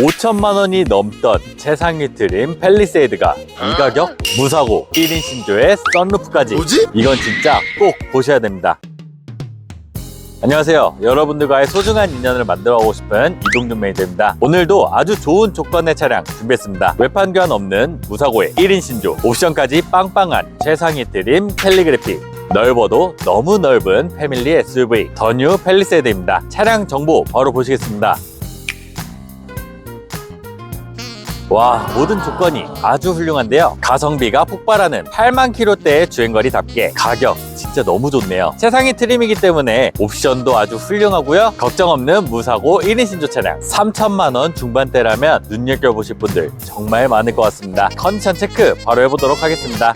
5천만 원이 넘던 최상위 트림 펠리세이드가 이 가격 무사고 1인 신조의 썬루프까지 뭐지? 이건 진짜 꼭 보셔야 됩니다. 안녕하세요. 여러분들과의 소중한 인연을 만들어 가고 싶은 이동준 메이드입니다. 오늘도 아주 좋은 조건의 차량 준비했습니다. 외판 교환 없는 무사고의 1인 신조, 옵션까지 빵빵한 최상위 트림 캘리그래피, 넓어도 너무 넓은 패밀리 SUV 더뉴 펠리세이드입니다. 차량 정보 바로 보시겠습니다. 와 모든 조건이 아주 훌륭한데요. 가성비가 폭발하는 8만 킬로대의 주행거리답게 가격 진짜 너무 좋네요. 세상의 트림이기 때문에 옵션도 아주 훌륭하고요. 걱정 없는 무사고 1인 신조 차량 3천만 원 중반대라면 눈여겨보실 분들 정말 많을 것 같습니다. 컨디션 체크 바로 해보도록 하겠습니다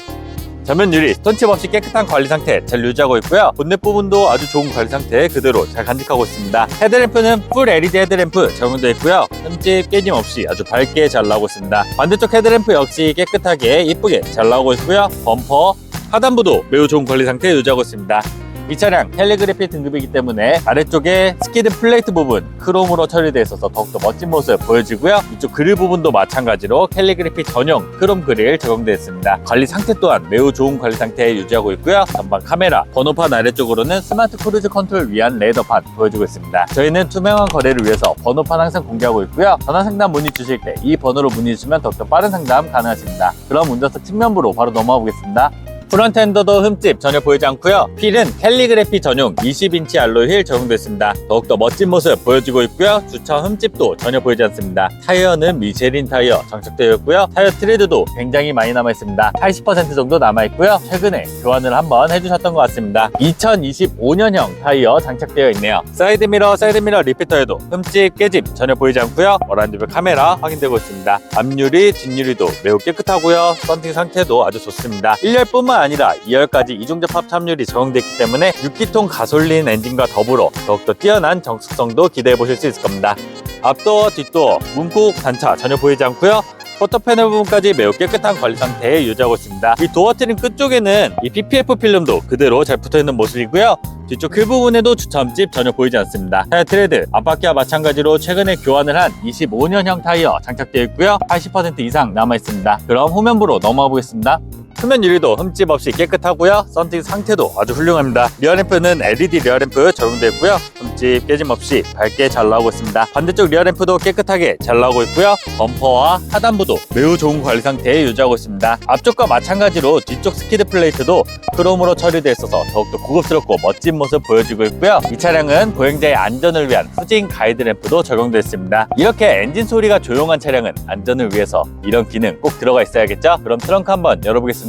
전면 유리 스톤칩 없이 깨끗한 관리 상태 잘 유지하고 있고요. 본넷 부분도 아주 좋은 관리 상태 그대로 잘 간직하고 있습니다. 헤드램프는 풀 LED 헤드램프 적용되어 있고요. 흠집 깨짐 없이 아주 밝게 잘 나오고 있습니다. 반대쪽 헤드램프 역시 깨끗하게 이쁘게 잘 나오고 있고요. 범퍼 하단부도 매우 좋은 관리 상태 유지하고 있습니다. 이 차량 캘리그래피 등급이기 때문에 아래쪽에 스키드 플레이트 부분 크롬으로 처리되어 있어서 더욱더 멋진 모습 보여지고요. 이쪽 그릴 부분도 마찬가지로 캘리그래피 전용 크롬 그릴 적용되어 있습니다. 관리 상태 또한 매우 좋은 관리 상태 유지하고 있고요. 전방 카메라, 번호판 아래쪽으로는 스마트 크루즈 컨트롤 위한 레이더판 보여주고 있습니다. 저희는 투명한 거래를 위해서 번호판 항상 공개하고 있고요. 전화 상담 문의 주실 때 이 번호로 문의 주시면 더욱더 빠른 상담 가능하십니다. 그럼 운전석 측면부로 바로 넘어가 보겠습니다. 프론트 핸더도 흠집 전혀 보이지 않고요. 휠은 캘리그래피 전용 20인치 알로이 휠 적용됐습니다. 더욱더 멋진 모습 보여주고 있고요. 주차 흠집도 전혀 보이지 않습니다. 타이어는 미쉐린 타이어 장착되어 있고요. 타이어 트레드도 굉장히 많이 남아 있습니다. 80% 정도 남아 있고요. 최근에 교환을 한번 해주셨던 것 같습니다. 2025년형 타이어 장착되어 있네요. 사이드 미러, 사이드 미러 리피터에도 흠집, 깨짐 전혀 보이지 않고요. 어란지별 카메라 확인되고 있습니다. 앞유리, 뒷유리도 매우 깨끗하고요. 썬팅 상태도 아주 좋습니다. 1열뿐만 아니라 2열까지 이중접합 참유리 적용됐기 때문에 6기통 가솔린 엔진과 더불어 더욱더 뛰어난 정숙성도 기대해 보실 수 있을 겁니다. 앞도어, 뒷도어, 문콕 단차 전혀 보이지 않고요. 포터 패널 부분까지 매우 깨끗한 관리 상태에 유지하고 있습니다. 이 도어 트림 끝쪽에는 이 PPF 필름도 그대로 잘 붙어 있는 모습이고요. 뒤쪽 휠 부분에도 주차함집 전혀 보이지 않습니다. 타이어 트레드, 앞바퀴와 마찬가지로 최근에 교환을 한 25년형 타이어 장착되어 있고요. 80% 이상 남아 있습니다. 그럼 후면부로 넘어가 보겠습니다. 후면 유리도 흠집 없이 깨끗하고요. 썬팅 상태도 아주 훌륭합니다. 리어램프는 LED 리어램프 적용되어 있고요. 흠집 깨짐 없이 밝게 잘 나오고 있습니다. 반대쪽 리어램프도 깨끗하게 잘 나오고 있고요. 범퍼와 하단부도 매우 좋은 관리 상태에 유지하고 있습니다. 앞쪽과 마찬가지로 뒤쪽 스키드 플레이트도 크롬으로 처리되어 있어서 더욱더 고급스럽고 멋진 모습 보여주고 있고요. 이 차량은 보행자의 안전을 위한 후진 가이드 램프도 적용되어 있습니다. 이렇게 엔진 소리가 조용한 차량은 안전을 위해서 이런 기능 꼭 들어가 있어야겠죠? 그럼 트렁크 한번 열어보겠습니다.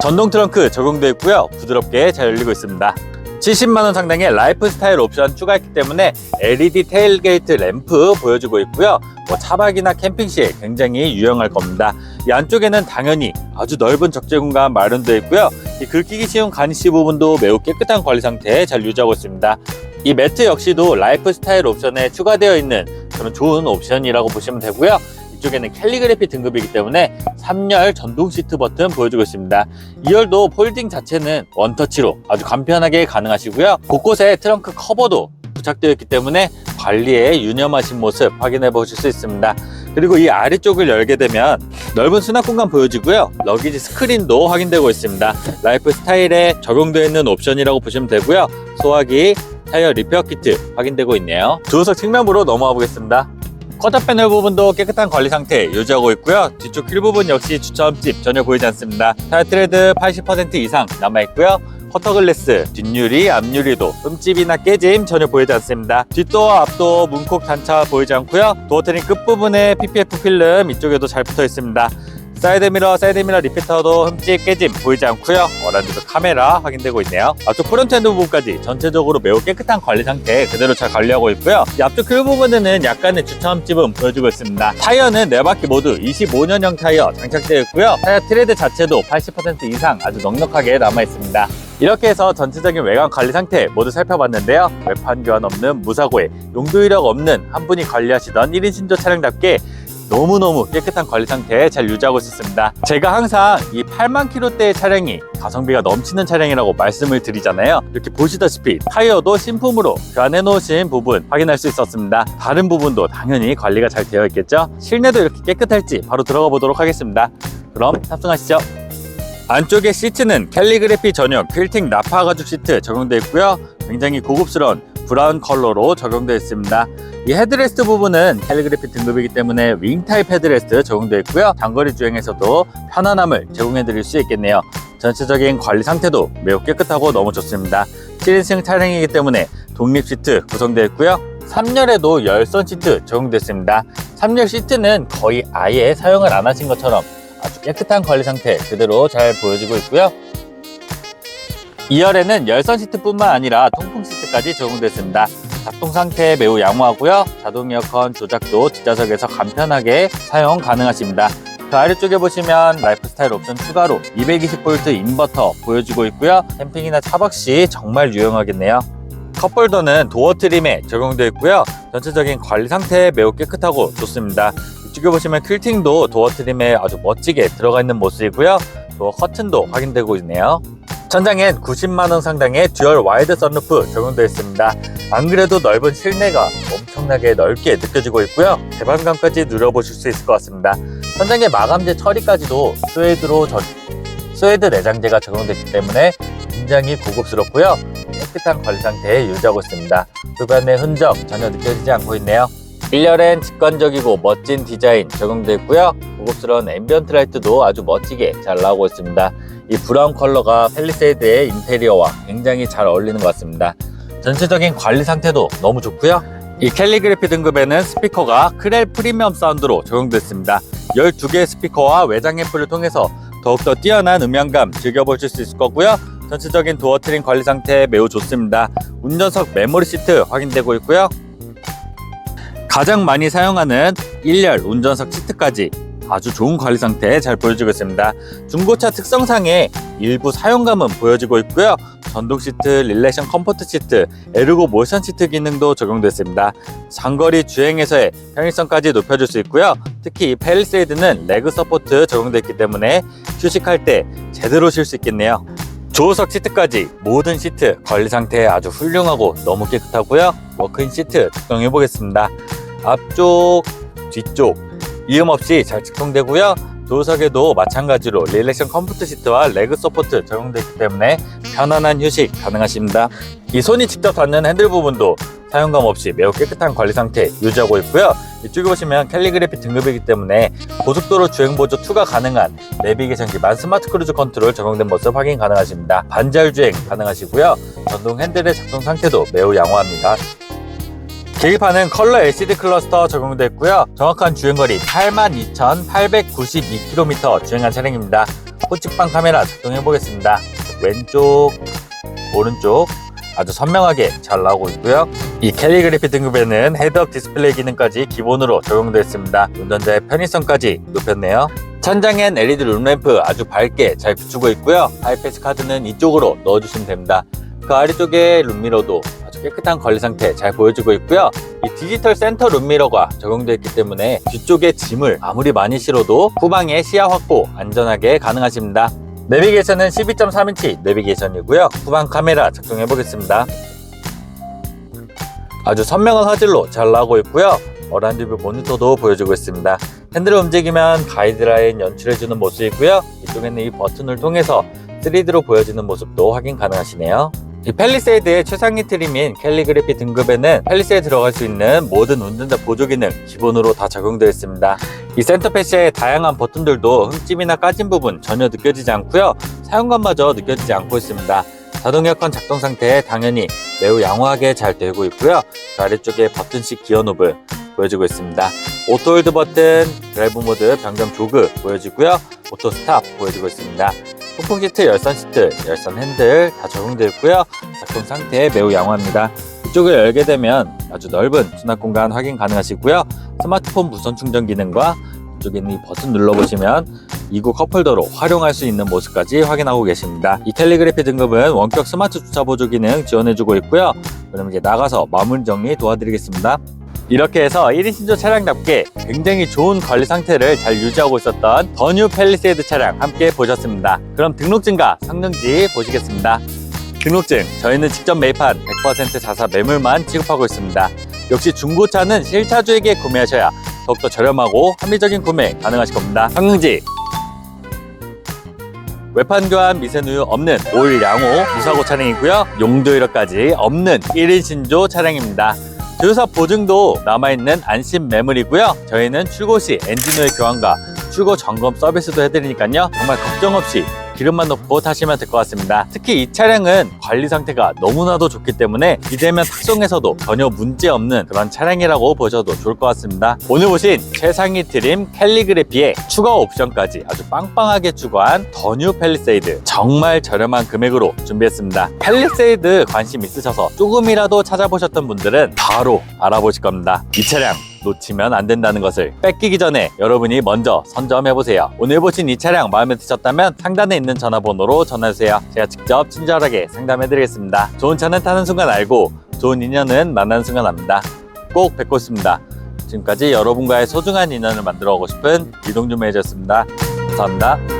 전동 트렁크 적용되어 있고요. 부드럽게 잘 열리고 있습니다. 70만원 상당의 라이프 스타일 옵션 추가했기 때문에 LED 테일게이트 램프 보여주고 있고요. 뭐 차박이나 캠핑 시에 굉장히 유용할 겁니다. 이 안쪽에는 당연히 아주 넓은 적재 공간 마련되어 있고요. 이 긁히기 쉬운 가니시 부분도 매우 깨끗한 관리 상태에 잘 유지하고 있습니다. 이 매트 역시도 라이프 스타일 옵션에 추가되어 있는 그런 좋은 옵션이라고 보시면 되고요. 이쪽에는 캘리그래피 등급이기 때문에 3열 전동 시트 버튼 보여주고 있습니다. 2열도 폴딩 자체는 원터치로 아주 간편하게 가능하시고요. 곳곳에 트렁크 커버도 부착되어 있기 때문에 관리에 유념하신 모습 확인해 보실 수 있습니다. 그리고 이 아래쪽을 열게 되면 넓은 수납 공간 보여지고요. 러기지 스크린도 확인되고 있습니다. 라이프 스타일에 적용되어 있는 옵션이라고 보시면 되고요. 소화기, 타이어 리페어 키트 확인되고 있네요. 조수석 측면부로 넘어가 보겠습니다. 쿼터 패널 부분도 깨끗한 관리 상태 유지하고 있고요. 뒤쪽 휠 부분 역시 주차함집 전혀 보이지 않습니다. 타이어 트레드 80% 이상 남아있고요. 커터 글래스, 뒷유리, 앞유리도 흠집이나 깨짐 전혀 보이지 않습니다. 뒷도어, 앞도어, 문콕 단차 보이지 않고요. 도어 트림 끝부분에 PPF 필름 이쪽에도 잘 붙어 있습니다. 사이드미러, 사이드미러 리피터도 흠집, 깨짐 보이지 않고요. 어란지도 카메라 확인되고 있네요. 앞쪽 프론트 핸드 부분까지 전체적으로 매우 깨끗한 관리 상태 그대로 잘 관리하고 있고요. 이 앞쪽 휠 부분에는 약간의 주차 흠집은 보여주고 있습니다. 타이어는 네 바퀴 모두 25년형 타이어 장착되어 있고요. 타이어 트레드 자체도 80% 이상 아주 넉넉하게 남아 있습니다. 이렇게 해서 전체적인 외관 관리 상태 모두 살펴봤는데요. 외판 교환 없는 무사고에 용도 이력 없는 한 분이 관리하시던 1인 신조 차량답게 너무너무 깨끗한 관리 상태 잘 유지하고 있습니다. 제가 항상 이 8만 킬로대의 차량이 가성비가 넘치는 차량이라고 말씀을 드리잖아요. 이렇게 보시다시피 타이어도 신품으로 교환해 놓으신 부분 확인할 수 있었습니다. 다른 부분도 당연히 관리가 잘 되어 있겠죠? 실내도 이렇게 깨끗할지 바로 들어가 보도록 하겠습니다. 그럼 탑승하시죠. 안쪽에 시트는 캘리그래피 전용 퀼팅 나파 가죽 시트 적용되어 있고요. 굉장히 고급스러운 브라운 컬러로 적용되어 있습니다. 이 헤드레스트 부분은 캘리그래피 등급이기 때문에 윙 타입 헤드레스트 적용되어 있고요. 장거리 주행에서도 편안함을 제공해 드릴 수 있겠네요. 전체적인 관리 상태도 매우 깨끗하고 너무 좋습니다. 7인승 차량이기 때문에 독립 시트 구성되어 있고요. 3열에도 열선 시트 적용됐습니다. 3열 시트는 거의 아예 사용을 안 하신 것처럼 아주 깨끗한 관리 상태 그대로 잘 보여지고 있고요. 2열에는 열선 시트뿐만 아니라 통풍 시트까지 적용됐습니다. 작동 상태 매우 양호하고요. 자동 에어컨 조작도 뒷좌석에서 간편하게 사용 가능하십니다. 그 아래쪽에 보시면 라이프스타일 옵션 추가로 220V 인버터 보여지고 있고요. 캠핑이나 차박 시 정말 유용하겠네요. 컵홀더는 도어 트림에 적용되어 있고요. 전체적인 관리 상태 매우 깨끗하고 좋습니다. 이쪽에 보시면 퀼팅도 도어 트림에 아주 멋지게 들어가 있는 모습이고요. 도어 커튼도 확인되고 있네요. 천장엔 90만원 상당의 듀얼 와이드 선루프 적용되어 있습니다. 안 그래도 넓은 실내가 엄청나게 넓게 느껴지고 있고요. 개방감까지 누려보실 수 있을 것 같습니다. 천장에 마감재 처리까지도 스웨이드로 저, 스웨이드 내장재가 적용됐기 때문에 굉장히 고급스럽고요. 깨끗한 관리 상태에 유지하고 있습니다. 주변의 흔적 전혀 느껴지지 않고 있네요. 1열엔 직관적이고 멋진 디자인 적용되어 있고요. 고급스러운 앰비언트 라이트도 아주 멋지게 잘 나오고 있습니다. 이 브라운 컬러가 펠리세이드의 인테리어와 굉장히 잘 어울리는 것 같습니다. 전체적인 관리 상태도 너무 좋고요. 이 캘리그래피 등급에는 스피커가 크렐 프리미엄 사운드로 적용됐습니다. 12개의 스피커와 외장 앰프를 통해서 더욱더 뛰어난 음향감 즐겨보실 수 있을 거고요. 전체적인 도어 트림 관리 상태 매우 좋습니다. 운전석 메모리 시트 확인되고 있고요. 가장 많이 사용하는 1열 운전석 시트까지 아주 좋은 관리 상태 잘 보여지고 있습니다. 중고차 특성상의 일부 사용감은 보여지고 있고요. 전동 시트, 릴레이션 컴포트 시트, 에르고 모션 시트 기능도 적용됐습니다. 장거리 주행에서의 편의성까지 높여줄 수 있고요. 특히 이 펠리세이드는 레그 서포트 적용됐기 때문에 휴식할 때 제대로 쉴 수 있겠네요. 조수석 시트까지 모든 시트 관리 상태 아주 훌륭하고 너무 깨끗하고요. 워크인 시트 적용해 보겠습니다. 앞쪽, 뒤쪽 이음 없이 잘 직통되고요. 조석에도 마찬가지로 릴렉션 컴포트 시트와 레그 서포트 적용되기 때문에 편안한 휴식 가능하십니다. 이 손이 직접 닿는 핸들 부분도 사용감 없이 매우 깨끗한 관리 상태 유지하고 있고요. 이쪽에 보시면 캘리그래피 등급이기 때문에 고속도로 주행 보조 2가 가능한 내비게이션 기반 스마트 크루즈 컨트롤 적용된 모습 확인 가능하십니다. 반절 주행 가능하시고요. 전동 핸들의 작동 상태도 매우 양호합니다. 계기판은 컬러 LCD 클러스터 적용됐고요. 정확한 주행거리 82,892km 주행한 차량입니다. 후측방 카메라 작동해 보겠습니다. 왼쪽, 오른쪽 아주 선명하게 잘 나오고 있고요. 이 캘리그래피 등급에는 헤드업 디스플레이 기능까지 기본으로 적용되어 있습니다. 운전자의 편의성까지 높였네요. 천장엔 LED 룸램프 아주 밝게 잘 비추고 있고요. 하이패스 카드는 이쪽으로 넣어주시면 됩니다. 그 아래쪽에 룸미러도 아주 깨끗한 관리 상태 잘 보여지고 있고요. 이 디지털 센터 룸미러가 적용되어 있기 때문에 뒤쪽에 짐을 아무리 많이 실어도 후방에 시야 확보 안전하게 가능하십니다. 내비게이션은 12.3인치 내비게이션이고요. 후방 카메라 작동해 보겠습니다. 아주 선명한 화질로 잘 나오고 있고요. 어란지뷰 모니터도 보여주고 있습니다. 핸들을 움직이면 가이드라인 연출해주는 모습이고요. 이쪽에는 이 버튼을 통해서 3D로 보여지는 모습도 확인 가능하시네요. 이 펠리세이드의 최상위 트림인 캘리그래피 등급에는 펠리세이드 들어갈 수 있는 모든 운전자 보조 기능 기본으로 다 적용되어 있습니다. 이 센터 패시의 다양한 버튼들도 흠집이나 까진 부분 전혀 느껴지지 않고요. 사용감마저 느껴지지 않고 있습니다. 자동 에어컨 작동 상태 당연히 매우 양호하게 잘 되고 있고요. 그 아래쪽에 버튼식 기어 노브 보여지고 있습니다. 오토 홀드 버튼, 드라이브 모드 변경 조그 보여지고요. 오토 스탑 보여지고 있습니다. 통풍 시트, 열선 시트, 열선 핸들 다 적용되어 있고요. 작동 상태 매우 양호합니다. 이쪽을 열게 되면 아주 넓은 수납 공간 확인 가능하시고요. 스마트폰 무선 충전 기능과 이쪽에 있는 이 버튼 눌러보시면 이구 컵홀더로 활용할 수 있는 모습까지 확인하고 계십니다. 이 캘리그래피 등급은 원격 스마트 주차 보조 기능 지원해주고 있고요. 그럼 이제 나가서 마무리 정리 도와드리겠습니다. 이렇게 해서 1인 신조 차량답게 굉장히 좋은 관리 상태를 잘 유지하고 있었던 더뉴 팰리세이드 차량 함께 보셨습니다. 그럼 등록증과 성능지 보시겠습니다. 등록증 저희는 직접 매입한 100% 자사 매물만 취급하고 있습니다. 역시 중고차는 실차주에게 구매하셔야 더욱더 저렴하고 합리적인 구매 가능하실 겁니다. 성능지 외판 교환 미세누유 없는 올 양호 무사고 차량이고요. 용도 이력까지 없는 1인 신조 차량입니다. 조사 보증도 남아있는 안심 매물이고요. 저희는 출고 시 엔진오일 교환과 출고 점검 서비스도 해드리니까요. 정말 걱정 없이 기름만 넣고 타시면 될 것 같습니다. 특히 이 차량은 관리 상태가 너무나도 좋기 때문에 이제면 탁송에서도 전혀 문제 없는 그런 차량이라고 보셔도 좋을 것 같습니다. 오늘 보신 최상위 트림 캘리그래피에 추가 옵션까지 아주 빵빵하게 추가한 더뉴 팰리세이드 정말 저렴한 금액으로 준비했습니다. 팰리세이드 관심 있으셔서 조금이라도 찾아보셨던 분들은 바로 알아보실 겁니다. 이 차량 놓치면 안 된다는 것을 뺏기기 전에 여러분이 먼저 선점해보세요. 오늘 보신 이 차량 마음에 드셨다면 상단에 있는 전화번호로 전화주세요. 제가 직접 친절하게 상담해드리겠습니다. 좋은 차는 타는 순간 알고 좋은 인연은 만나는 순간 압니다. 꼭 뵙고 싶습니다. 지금까지 여러분과의 소중한 인연을 만들어 오고 싶은 이동준 매니저였습니다. 감사합니다.